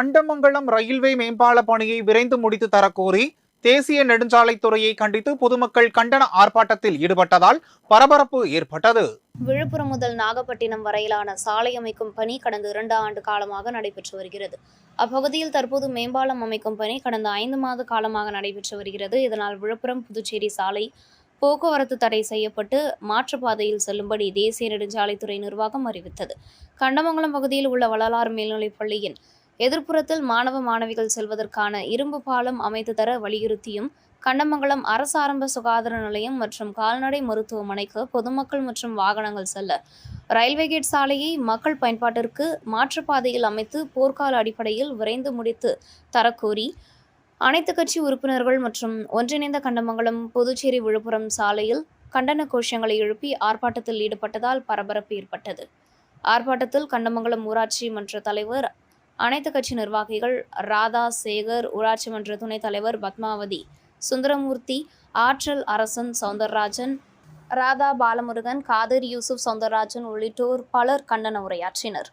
அண்டமங்கலம் railway மேம்பால பணியை விரைந்து முடித்து தரக்கோரி தேசிய நெடுஞ்சாலைத்துறையை கண்டித்து பொதுமக்கள் கண்டன ஆர்ப்பாட்டத்தில் ஈடுபட்டதால் பரபரப்பு ஏற்பட்டது. விழுப்புரம் முதல் நாகப்பட்டினம் வரையிலான சாலை அமைக்கும் பணி கடந்த இரண்டு ஆண்டு காலமாக நடைபெற்று வருகிறது. அப்பகுதியில் தற்போது மேம்பாலம் அமைக்கும் பணி கடந்த ஐந்து மாத காலமாக நடைபெற்று வருகிறது. இதனால் விழுப்புரம் புதுச்சேரி சாலை போக்குவரத்து தடை செய்யப்பட்டு மாற்றுப்பாதையில் செல்லும்படி தேசிய நெடுஞ்சாலைத்துறை நிர்வாகம் அறிவித்தது. கண்டமங்கலம் பகுதியில் உள்ள வள்ளலார் மேல்நிலைப் பள்ளியின் எதிர்ப்புறத்தில் மாணவ மாணவிகள் செல்வதற்கான இரும்பு பாலம் அமைத்து தர வலியுறுத்தியும் கண்டமங்கலம் அரசு ஆரம்ப சுகாதார நிலையம் மற்றும் கால்நடை மருத்துவமனைக்கு பொதுமக்கள் மற்றும் வாகனங்கள் செல்ல ரயில்வே கேட் சாலையை மக்கள் பயன்பாட்டிற்கு மாற்றுப்பாதையில் அமைத்து போர்க்கால அடிப்படையில் விரைந்து முடித்து தரக்கோரி அனைத்து கட்சி உறுப்பினர்கள் மற்றும் ஒன்றிணைந்த கண்டமங்கலம் புதுச்சேரி விழுப்புரம் சாலையில் கண்டன கோஷங்களை எழுப்பி ஆர்ப்பாட்டத்தில் ஈடுபட்டதால் பரபரப்பு ஏற்பட்டது. ஆர்ப்பாட்டத்தில் கண்டமங்கலம் ஊராட்சி மன்ற தலைவர் அனைத்து கட்சி நிர்வாகிகள் ராதா சேகர் ஊராட்சி மன்ற துணைத் தலைவர் பத்மாவதி சுந்தரமூர்த்தி ஆற்றல் அரசன் சவுந்தரராஜன் ராதா பாலமுருகன் காதிர் யூசுப் சவுந்தரராஜன் உள்ளிட்டோர் பலர் கண்டன உரையாற்றினர்.